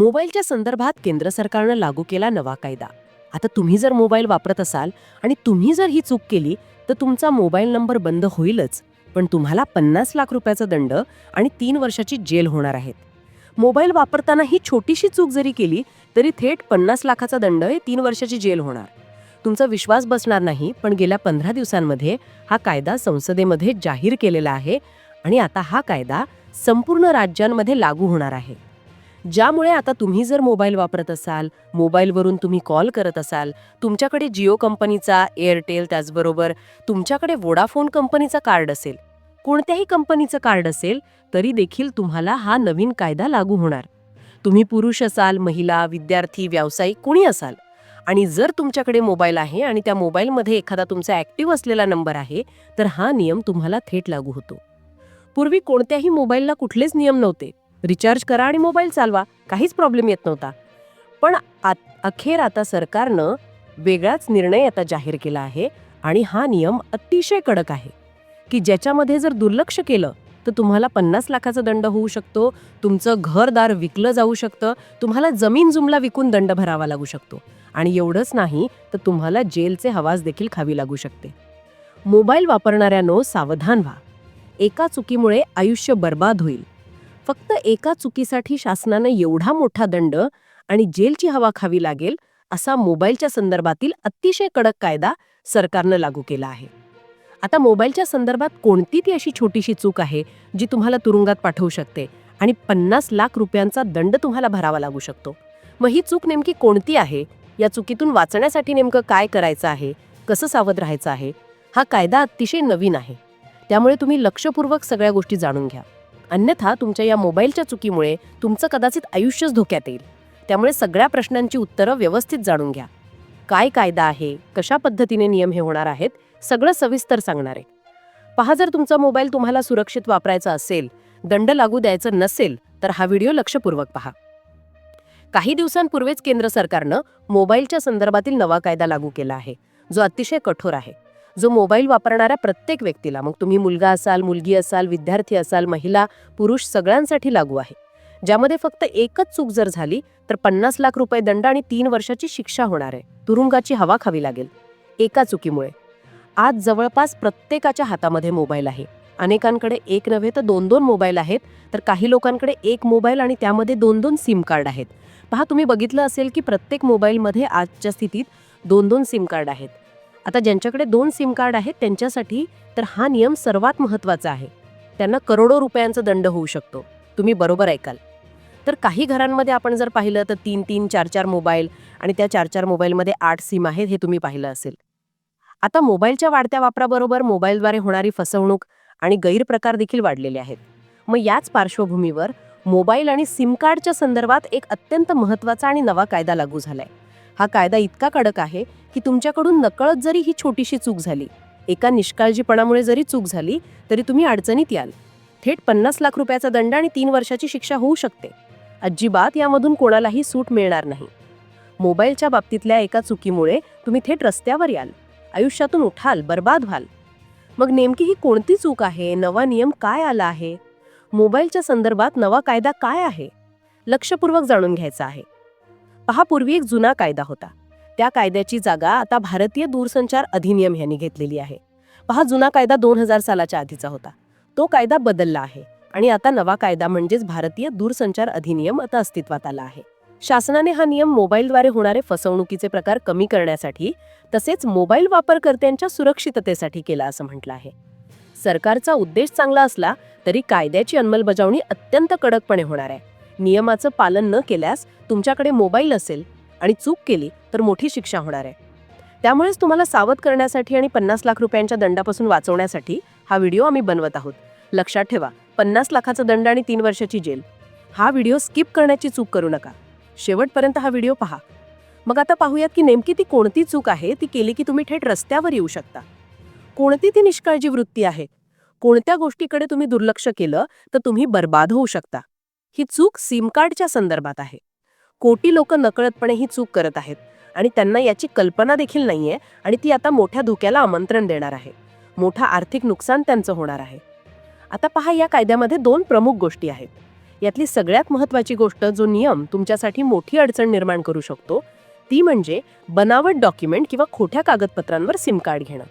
मोबाईलच्या संदर्भात केंद्र सरकारनं लागू केला नवा कायदा. आता तुम्ही जर मोबाईल वापरत असाल आणि तुम्ही जर ही चूक केली तर तुमचा मोबाईल नंबर बंद होईलच. पण तुम्हाला पन्नास लाख रुपयाचा दंड आणि तीन वर्षाची जेल होणार आहेत. मोबाईल वापरताना ही छोटीशी चूक जरी केली तरी थेट पन्नास लाखाचा दंड हे तीन वर्षाची जेल होणार. तुमचा विश्वास बसणार नाही पण गेल्या पंधरा दिवसांमध्ये हा कायदा संसदेमध्ये जाहीर केलेला आहे आणि आता हा कायदा संपूर्ण राज्यांमध्ये लागू होणार आहे. ज्यामुळे आता तुम्ही जर मोबाईल वापरत असाल मोबाईलवरून तुम्ही कॉल करत असाल तुमच्याकडे जिओ कंपनीचा एअरटेल त्याचबरोबर तुमच्याकडे वोडाफोन कंपनीचा कार्ड असेल. कोणत्याही कंपनीचं कार्ड असेल तरी देखील तुम्हाला हा नवीन कायदा लागू होणार. तुम्ही पुरुष असाल महिला विद्यार्थी व्यावसायिक कोणी असाल आणि जर तुमच्याकडे मोबाईल आहे आणि त्या मोबाईलमध्ये एखादा तुमचा ॲक्टिव्ह असलेला नंबर आहे तर हा नियम तुम्हाला थेट लागू होतो. पूर्वी कोणत्याही मोबाईलला कुठलेच नियम नव्हते. रिचार्ज करा आणि मोबाईल चालवा. काहीच प्रॉब्लेम येत नव्हता. पण अखेर आता सरकारनं वेगळाच निर्णय आता जाहीर केला आहे आणि हा नियम अतिशय कडक आहे की ज्याच्यामध्ये जर दुर्लक्ष केलं तर तुम्हाला पन्नास लाखाचा दंड होऊ शकतो तुमचं घरदार विकलं जाऊ शकतं तुम्हाला जमीन जुमला विकून दंड भरावा लागू शकतो. आणि एवढंच नाही तर तुम्हाला जेलचे हवास देखील खावी लागू शकते. मोबाईल वापरणाऱ्यानो सावधान व्हा. एका चुकीमुळे आयुष्य बर्बाद होईल. फक्त एका चुकीसाठी शासनानं एवढा मोठा दंड आणि जेलची हवा खावी लागेल असा मोबाईलच्या संदर्भातील अतिशय कडक कायदा सरकारनं लागू केला आहे. आता मोबाईलच्या संदर्भात कोणती ती अशी छोटीशी चूक आहे जी तुम्हाला तुरुंगात पाठवू शकते आणि पन्नास लाख रुपयांचा दंड तुम्हाला भरावा लागू शकतो? मग ही चूक नेमकी कोणती आहे? या चुकीतून वाचण्यासाठी नेमकं काय करायचं आहे? कसं सावध राहायचं आहे? हा कायदा अतिशय नवीन आहे. त्यामुळे तुम्ही लक्षपूर्वक सगळ्या गोष्टी जाणून घ्या. अन्यथा तुमच्या या मोबाईलच्या चुकीमुळे तुमचं कदाचित आयुष्यच धोक्यात येईल. त्यामुळे सगळ्या प्रश्नांची उत्तरं व्यवस्थित जाणून घ्या. काय कायदा आहे? कशा पद्धतीने नियम हे होणार आहेत? सगळं सविस्तर सांगणार आहे. पहा जर तुमचा मोबाईल तुम्हाला सुरक्षित वापरायचा असेल दंड लागू द्यायचं नसेल तर हा व्हिडिओ लक्षपूर्वक पहा. काही दिवसांपूर्वीच केंद्र सरकारनं मोबाईलच्या संदर्भातील नवा कायदा लागू केला आहे जो अतिशय कठोर आहे. जो मोबाईल वापरणाऱ्या प्रत्येक व्यक्तीला मग तुम्ही मुलगा असाल मुलगी असाल विद्यार्थी असाल महिला पुरुष सगळ्यांसाठी लागू आहे. ज्यामध्ये फक्त एकच चूक जर झाली तर पन्नास लाख रुपये दंड आणि तीन वर्षाची शिक्षा होणार आहे. तुरुंगाची हवा खावी लागेल. एका चुकीमुळे. आज जवळपास प्रत्येकाच्या हातामध्ये मोबाईल आहे. अनेकांकडे एक नव्हे तर दोन दोन मोबाईल आहेत तर काही लोकांकडे एक मोबाईल आणि त्यामध्ये दोन दोन सिम कार्ड आहेत. पहा तुम्ही बघितलं असेल की प्रत्येक मोबाईलमध्ये आजच्या स्थितीत दोन दोन सिम कार्ड आहेत. आता ज्यांच्याकडे दोन सिम कार्ड आहेत त्यांच्यासाठी तर हा नियम सर्वात महत्त्वाचा आहे. त्यांना करोडो रुपयांचा दंड होऊ शकतो. तुम्ही बरोबर ऐकाल. तर काही घरांमध्ये आपण जर पाहिलं तर तीन तीन चार चार मोबाईल आणि त्या चार चार मोबाईलमध्ये आठ सिम आहेत हे तुम्ही पाहिलं असेल. आता मोबाईलच्या वाढत्या वापराबरोबर मोबाईलद्वारे होणारी फसवणूक आणि गैरप्रकार देखील वाढलेले आहेत. मग याच पार्श्वभूमीवर मोबाईल आणि सिम कार्डच्या संदर्भात एक अत्यंत महत्त्वाचा आणि नवा कायदा लागू झालाय. हा कायदा इतका कडक आहे की तुमच्याकडून नकळत जरी ही छोटीशी चूक झाली एका निष्काळजीपणामुळे जरी चूक झाली तरी तुम्ही अडचणीत याल. थेट पन्नास लाख रुपयाचा दंड आणि तीन वर्षाची शिक्षा होऊ शकते. अजिबात यामधून कोणालाही सूट मिळणार नाही. मोबाईलच्या बाबतीतल्या एका चुकीमुळे तुम्ही थेट रस्त्यावर याल. आयुष्यातून उठाल बर्बाद व्हाल. मग नेमकी ही कोणती चूक आहे? नवा नियम काय आला आहे? मोबाईलच्या संदर्भात नवा कायदा काय आहे? लक्षपूर्वक जाणून घ्यायचा आहे. पहा पूर्वी एक जुना कायदा होता. त्या कायद्याची जागा आता भारतीय दूरसंचार अधिनियम यांनी घेतलेली आहे. पहा जुना कायदा दोन हजार सालाच्या आधीचा होता. तो कायदा बदलला आहे आणि आता नवा कायदा म्हणजेच भारतीय दूरसंचार अधिनियम आता अस्तित्वात आला आहे. शासनाने हा नियम मोबाईलद्वारे होणारे फसवणुकीचे प्रकार कमी करण्यासाठी तसेच मोबाईल वापरकर्त्यांच्या सुरक्षिततेसाठी केला असं म्हटलं आहे. सरकारचा उद्देश चांगला असला तरी कायद्याची अंमलबजावणी अत्यंत कडकपणे होणार आहे. नियमाचं पालन न केल्यास तुमच्याकडे मोबाईल असेल आणि चूक केली तर मोठी शिक्षा होणार आहे. त्यामुळेच तुम्हाला सावध करण्यासाठी आणि पन्नास लाख रुपयांच्या दंडापासून वाचवण्यासाठी हा व्हिडिओ आम्ही बनवत आहोत. लक्षात ठेवा पन्नास लाखाचा दंड आणि तीन वर्षाची जेल. हा व्हिडिओ स्किप करण्याची चूक करू नका. शेवटपर्यंत हा व्हिडिओ पहा. मग आता पाहूयात की नेमकी ती कोणती चूक आहे ती केली की तुम्ही थेट रस्त्यावर येऊ शकता. कोणती ती निष्काळजी वृत्ती आहे? कोणत्या गोष्टीकडे तुम्ही दुर्लक्ष केलं तर तुम्ही बर्बाद होऊ शकता. ही चूक सिम कार्डच्या संदर्भात आहे. कोटी लोक नकळतपणे ही चूक करत आहेत आणि त्यांना याची कल्पना देखील नाहीये आणि ती आता मोठ्या धोक्याला आमंत्रण देणार आहे. मोठा आर्थिक नुकसान त्यांचं होणार आहे. आता पहा या कायद्यामध्ये दोन प्रमुख गोष्टी आहेत. यातली सगळ्यात महत्त्वाची गोष्ट जो नियम तुमच्यासाठी मोठी अडचण निर्माण करू शकतो ती म्हणजे बनावट डॉक्युमेंट किंवा खोट्या कागदपत्रांवर सिम कार्ड घेणं.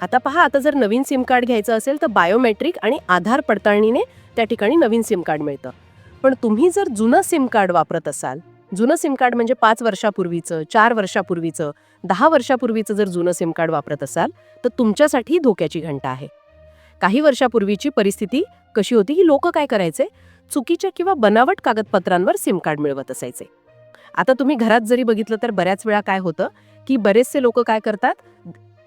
आता पहा आता जर नवीन सिम कार्ड घ्यायचं असेल तर बायोमेट्रिक आणि आधार पडताळणीने त्या ठिकाणी नवीन सिम कार्ड मिळतं. पण तुम्ही जर जुनं सिम कार्ड वापरत असाल जुनं सिम कार्ड म्हणजे पाच वर्षापूर्वीचं चार वर्षापूर्वीचं दहा वर्षापूर्वीचं जर जुनं सिम कार्ड वापरत असाल तर तुमच्यासाठी धोक्याची घंटा आहे. काही वर्षापूर्वीची परिस्थिती कशी होती ही लोक काय करायचे? चुकीच्या किंवा बनावट कागदपत्रांवर सिम कार्ड मिळवत असायचे. आता तुम्ही घरात जरी बघितलं तर बऱ्याच वेळा काय होतं की बरेचसे लोक काय करतात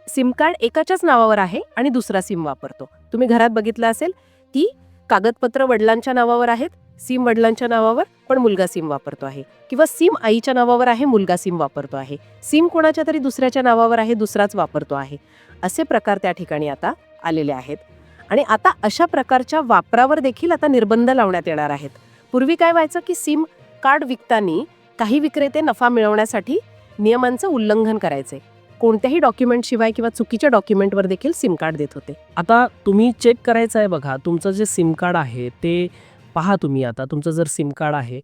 सिम कार्ड एकाच्याच नावावर आहे आणि दुसरा सिम वापरतो. तुम्ही घरात बघितलं असेल की कागदपत्र वडिलांच्या नावावर आहेत सिम वडिलांच्या नावावर पण मुलगा सिम वापरतो आहे. किंवा सिम आईच्या नावावर आहे मुलगा सिम वापरतो आहे. सिम कोणाच्या तरी दुसऱ्याच्या नावावर आहे दुसराच वापरतो आहे. असे प्रकार त्या ठिकाणी आता आलेले आहेत. आणि आता अशा प्रकारच्या वापरावर देखील आता निर्बंध लावण्यात येणार आहेत. पूर्वी काय व्हायचं की सिम कार्ड विकताना काही विक्रेते नफा मिळवण्यासाठी नियमांचं उल्लंघन करायचे. कोणत्याही डॉक्युमेंट शिवाय किंवा चुकीच्या डॉक्युमेंटवर देखील सिम कार्ड देत होते. आता तुम्ही चेक करायचं आहे बघा. तुमचं जे सिम कार्ड आहे ते पहा तुम्ही आता तुमचं जर सिम कार्ड आहे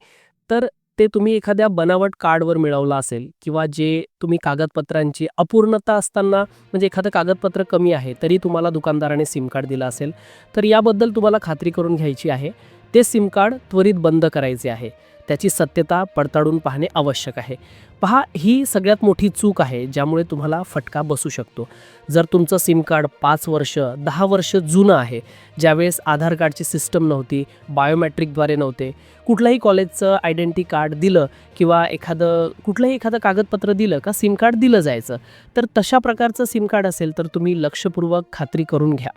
तर ते तुम्ही एखाद्या बनावट कार्डवर मिळवलं असेल किंवा जे तुम्ही कागदपत्रांची अपूर्णता असताना म्हणजे एखादं कागदपत्र कमी आहे तरी तुम्हाला दुकानदाराने सिम कार्ड दिलं असेल तर याबद्दल तुम्हाला खात्री करून घ्यायची आहे. ते सिम कार्ड त्वरित बंद करायचे आहे. त्याची सत्यता पडताळून पाहणे आवश्यक आहे. पहा ही सगळ्यात मोठी चूक आहे ज्यामुळे तुम्हाला फटका बसू शकतो. जर तुमचं सिम कार्ड पाच वर्ष दहा वर्ष जुनं आहे ज्यावेळेस आधार कार्डची सिस्टम नव्हती बायोमॅट्रिकद्वारे नव्हते कुठलंही कॉलेजचं आयडेंटिटी कार्ड दिलं किंवा एखादं कुठलंही एखादं कागदपत्र दिलं का सिम कार्ड दिलं जायचं तर तशा प्रकारचं सिम कार्ड असेल तर तुम्ही लक्षपूर्वक खात्री करून घ्या.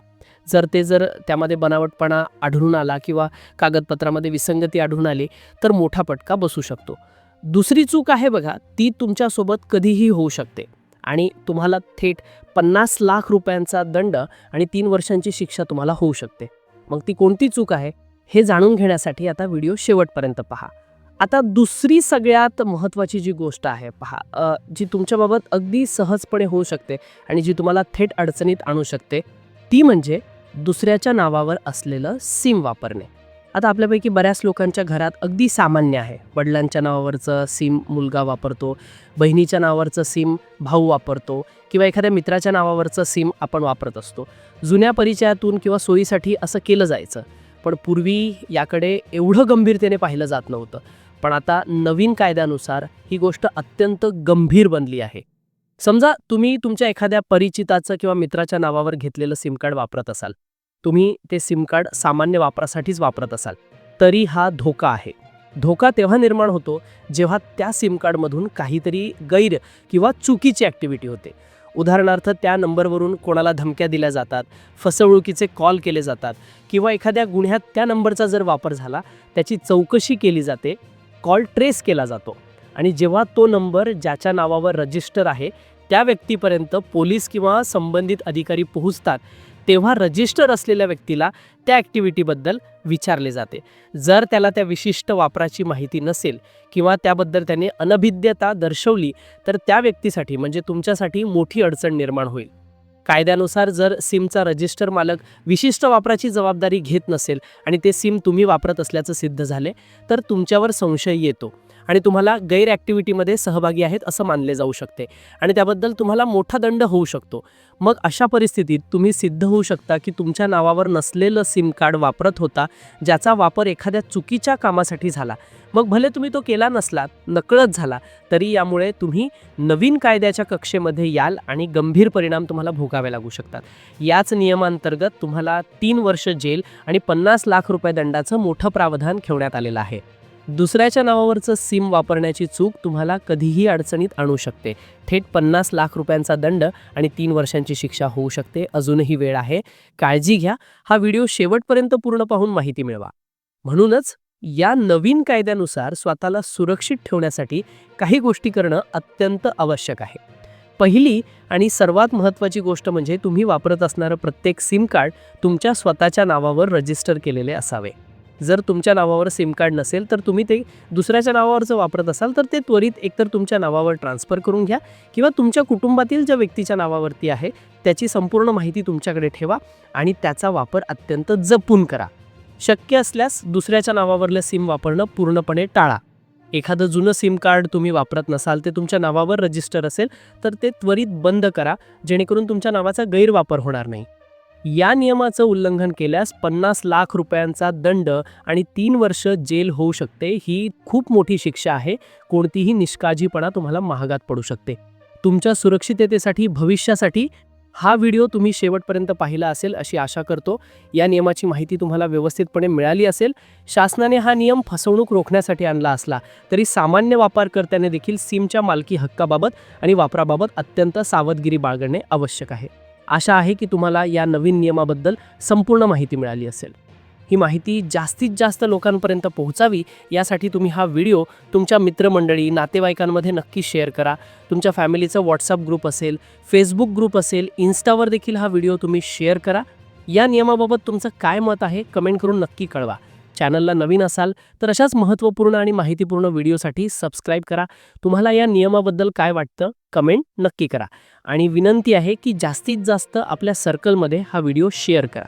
जर ते जर त्यामध्ये बनावटपणा आढळून आला किंवा कागदपत्रामध्ये विसंगती आढळून आली तर मोठा पटका बसू शकतो. दुसरी चूक आहे बघा ती तुमच्यासोबत कधीही होऊ शकते आणि तुम्हाला थेट पन्नास लाख रुपयांचा दंड आणि तीन वर्षांची शिक्षा तुम्हाला होऊ शकते. मग ती कोणती चूक आहे हे जाणून घेण्यासाठी आता व्हिडिओ शेवटपर्यंत पहा. आता दुसरी सगळ्यात महत्त्वाची जी गोष्ट आहे पहा जी तुमच्याबाबत अगदी सहजपणे होऊ शकते आणि जी तुम्हाला थेट अडचणीत आणू शकते ती म्हणजे दुसऱ्याच्या नावावर असलेलं सिम वापरणे. आता आपल्यापैकी बऱ्याच लोकांच्या घरात अगदी सामान्य आहे. वडिलांच्या नावावरचं सिम मुलगा वापरतो बहिणीच्या नावावरचं सिम भाऊ वापरतो किंवा एखाद्या मित्राच्या नावावरचं सिम आपण वापरत असतो. जुन्या परिचयातून किंवा सोयीसाठी असं केलं जायचं. पण पूर्वी याकडे एवढं गंभीरतेने पाहिलं जात नव्हतं. पण आता नवीन कायद्यानुसार ही गोष्ट अत्यंत गंभीर बनली आहे. समजा तुम्ही तुमच्या एखाद्या परिचिताचं किंवा मित्राच्या नावावर घेतलेलं सिम कार्ड वापरत असाल. तुम्ही ते सिम कार्ड सामान्य वापरासाठीच वापरत असाल. तरी हा धोका आहे. धोका तेव्हा निर्माण होतो जेव्हा त्या सिम कार्डमधून काहीतरी गैर किंवा चुकीची ॲक्टिव्हिटी होते. उदाहरणार्थ त्या नंबरवरून कोणाला धमक्या दिल्या जातात फसवणुकीचे कॉल केले जातात किंवा एखाद्या गुन्ह्यात त्या नंबरचा जर वापर झाला त्याची चौकशी केली जाते कॉल ट्रेस केला जातो आणि जेव्हा तो नंबर ज्याच्या नावावर रजिस्टर आहे त्या व्यक्तीपर्यंत पोलीस किंवा संबंधित अधिकारी पोहोचतात तेव्हा रजिस्टर असलेल्या व्यक्तीला त्या ॲक्टिव्हिटीबद्दल विचारले जाते. जर त्याला त्या विशिष्ट वापराची माहिती नसेल किंवा त्याबद्दल त्याने अनभिज्ञता दर्शवली तर त्या व्यक्तीसाठी म्हणजे तुमच्यासाठी मोठी अडचण निर्माण होईल. कायद्यानुसार जर सिमचा रजिस्टर मालक विशिष्ट वापराची जबाबदारी घेत नसेल आणि ते सिम तुम्ही वापरत असल्याचं सिद्ध झाले तर तुमच्यावर संशय येतो. आणि तुम्हाला गैर ॲक्टिव्हिटीमध्ये सहभागी आहेत असं मानले जाऊ शकते. आणि त्याबद्दल तुम्हाला मोठा दंड होऊ शकतो. मग अशा परिस्थितीत तुम्ही सिद्ध होऊ शकता की तुमच्या नावावर नसलेलं सिम कार्ड वापरत होता ज्याचा वापर एखाद्या चुकीच्या कामासाठी झाला. मग भले तुम्ही तो केला नसला नकळत झाला तरी यामुळे तुम्ही नवीन कायद्याच्या कक्षेमध्ये याल आणि गंभीर परिणाम तुम्हाला भोगावे लागू शकतात. याच नियमांतर्गत तुम्हाला तीन वर्ष जेल आणि पन्नास लाख रुपये दंडाचं मोठं प्रावधान ठेवण्यात आलेलं आहे. दुसऱ्याच्या नावावरचं सिम वापरण्याची चूक तुम्हाला कधीही अडचणीत आणू शकते. थेट पन्नास लाख रुपयांचा दंड आणि तीन वर्षांची शिक्षा होऊ शकते. अजूनही वेळ आहे. काळजी घ्या. हा व्हिडिओ शेवटपर्यंत पूर्ण पाहून माहिती मिळवा. म्हणूनच या नवीन कायद्यानुसार स्वतःला सुरक्षित ठेवण्यासाठी काही गोष्टी करणं अत्यंत आवश्यक आहे. पहिली आणि सर्वात महत्त्वाची गोष्ट म्हणजे तुम्ही वापरत असणारं प्रत्येक सिम कार्ड तुमच्या स्वतःच्या नावावर रजिस्टर केलेले असावे. जर तुमच्या नावावर सिम कार्ड नसेल तर तुम्ही ते दुसऱ्याच्या नावावर जर वापरत असाल तर ते त्वरित एकतर तुमच्या नावावर ट्रान्सफर करून घ्या किंवा तुमच्या कुटुंबातील ज्या व्यक्तीच्या नावावरती आहे त्याची संपूर्ण माहिती तुमच्याकडे ठेवा आणि त्याचा वापर अत्यंत जपून करा. शक्य असल्यास दुसऱ्याच्या नावावरलं सिम वापरणं पूर्णपणे टाळा. एखादं जुनं सिम कार्ड तुम्ही वापरत नसाल ते तुमच्या नावावर रजिस्टर असेल तर ते त्वरित बंद करा जेणेकरून तुमच्या नावाचा गैरवापर होणार नाही. या नियमाचं उल्लंघन केल्यास पन्नास लाख रुपयांचा दंड आणि तीन वर्ष जेल होऊ शकते ही खूप मोठी शिक्षा आहे. कोणतीही निष्काळजीपणा तुम्हाला महागात पडू शकते. तुमच्या सुरक्षिततेसाठी भविष्यासाठी हा व्हिडिओ तुम्ही शेवटपर्यंत पाहिला असेल अशी आशा करतो. या नियमाची माहिती तुम्हाला व्यवस्थितपणे मिळाली असेल. शासनाने हा नियम फसवणूक रोखण्यासाठी आणला असला तरी सामान्य वापरकर्त्याने देखील सिमच्या मालकी हक्काबाबत आणि वापराबाबत अत्यंत सावधगिरी बाळगणे आवश्यक आहे. आशा आहे की तुम्हाला या नवीन नियमाबद्दल संपूर्ण माहिती मिळाली असेल. ही माहिती जास्तीत जास्त लोकांपर्यंत पोहोचावी यासाठी तुम्ही हा व्हिडिओ तुमच्या मित्रमंडळी नातेवाईकांमध्ये नक्की शेअर करा. तुमच्या फॅमिलीचं व्हॉट्सअप ग्रुप असेल फेसबुक ग्रुप असेल इन्स्टावर देखील हा व्हिडिओ तुम्ही शेअर करा. या नियमाबाबत तुमचं काय मत आहे कमेंट करून नक्की कळवा. चॅनलला नवीन असाल तर अशाच महत्त्वपूर्ण आणि माहितीपूर्ण व्हिडिओसाठी सबस्क्राईब करा. तुम्हाला या नियमाबद्दल काय वाटतं? कमेंट नक्की करा. आणि विनंती आहे की जास्तीत जास्त आपल्या सर्कलमध्ये हा व्हिडिओ शेअर करा.